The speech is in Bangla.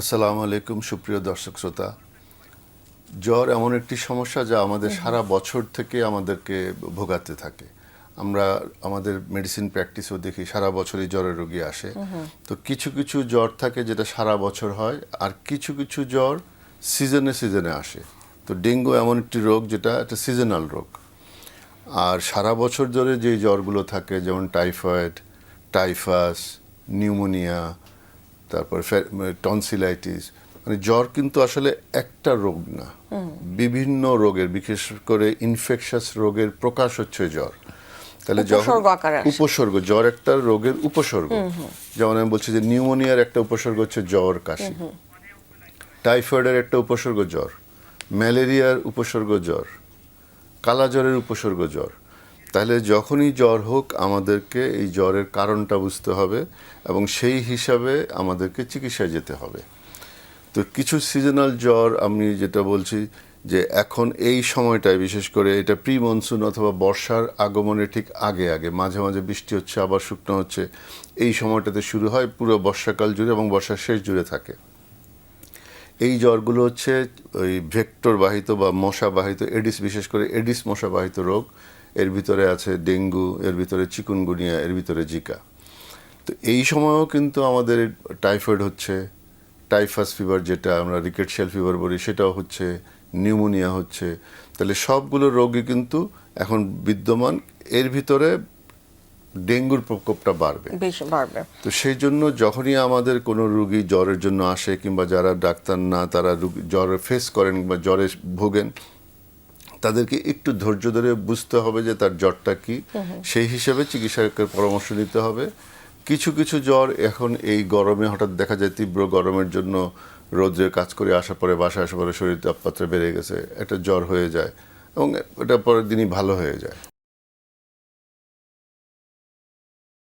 আসসালামু আলাইকুম সুপ্রিয় দর্শক শ্রোতা। জ্বর এমন একটি সমস্যা যা আমাদের সারা বছর থেকে আমাদেরকে ভোগাতে থাকে। আমরা আমাদের মেডিসিন প্র্যাকটিসও দেখি সারা বছরই জ্বরের রোগী আসে। তো কিছু কিছু জ্বর থাকে যেটা সারা বছর হয় আর কিছু কিছু জ্বর সিজনে সিজনে আসে। তো ডেঙ্গু এমন একটি রোগ যেটা একটা সিজনাল রোগ। আর সারা বছর ধরে যে জ্বরগুলো থাকে যেমন টাইফয়েড টাইফাস নিউমোনিয়া তারপর টনসিলাইটিস মানে জ্বর কিন্তু আসলে একটা রোগ না। বিভিন্ন রোগের বিশেষ করে ইনফেকশাস রোগের প্রকাশ হচ্ছে জ্বর। তাহলে উপসর্গ জ্বর একটা রোগের উপসর্গ। যেমন আমি বলছি যে নিউমোনিয়ার একটা উপসর্গ হচ্ছে জ্বর কাশি। টাইফয়েডের একটা উপসর্গ জ্বর। ম্যালেরিয়ার উপসর্গ জ্বর। কালা জ্বরের উপসর্গ জ্বর। তাহলে যখনই জ্বর হোক, আমাদেরকে এই জ্বরের কারণটা বুঝতে হবে এবং সেই হিসাবে আমাদেরকে চিকিৎসায় যেতে হবে। তো কিছু সিজনাল জ্বর, আমি যেটা বলছি যে এখন এই সময়টায়, বিশেষ করে এটা প্রি মনসুন অথবা বর্ষার আগমনের ঠিক আগে আগে, মাঝে মাঝে বৃষ্টি হচ্ছে, আবার শুকনো হচ্ছে, এই সময়টাতে শুরু হয় পুরো বর্ষাকাল জুড়ে এবং বর্ষার শেষ জুড়ে থাকে। এই জ্বরগুলো হচ্ছে ওই ভেক্টর বাহিত বা মশা বাহিত এডিস বিশেষ করে এডিস মশা বাহিত রোগ এর ভিতরে আছে ডেঙ্গু এর ভিতরে চিকুনগুনিয়া এর ভিতরে জিকা। তো এই সময়ও কিন্তু আমাদের টাইফয়েড হচ্ছে টাইফাস ফিভার যেটা আমরা রিকেট রিকেটশিয়াল ফিভার বলি সেটাও হচ্ছে নিউমোনিয়া হচ্ছে। তাহলে সবগুলো রোগই কিন্তু এখন বিদ্যমান এর ভিতরে ডেঙ্গুর প্রকোপটা বাড়বে। বাড়বে। তো সেই জন্য যখনই আমাদের কোনো রুগী জ্বরের জন্য আসে কিংবা যারা ডাক্তার না তারা রুগী জ্বরে ফেস করেন কিংবা জ্বরে ভোগেন তাদেরকে একটু ধৈর্য ধরে বুঝতে হবে যে তার জ্বরটা কি। সেই হিসেবে চিকিৎসকের পরামর্শ নিতে হবে। কিছু কিছু জ্বর এখন এই গরমে হঠাৎ দেখা যায় তীব্র গরমের জন্য রোদ্রে কাজ করে আসার পরে বাসায় আসার পরে শরীর তাপমাত্রা বেড়ে গেছে একটা জ্বর হয়ে যায় এবং এটা পরের দিনই ভালো হয়ে যায়।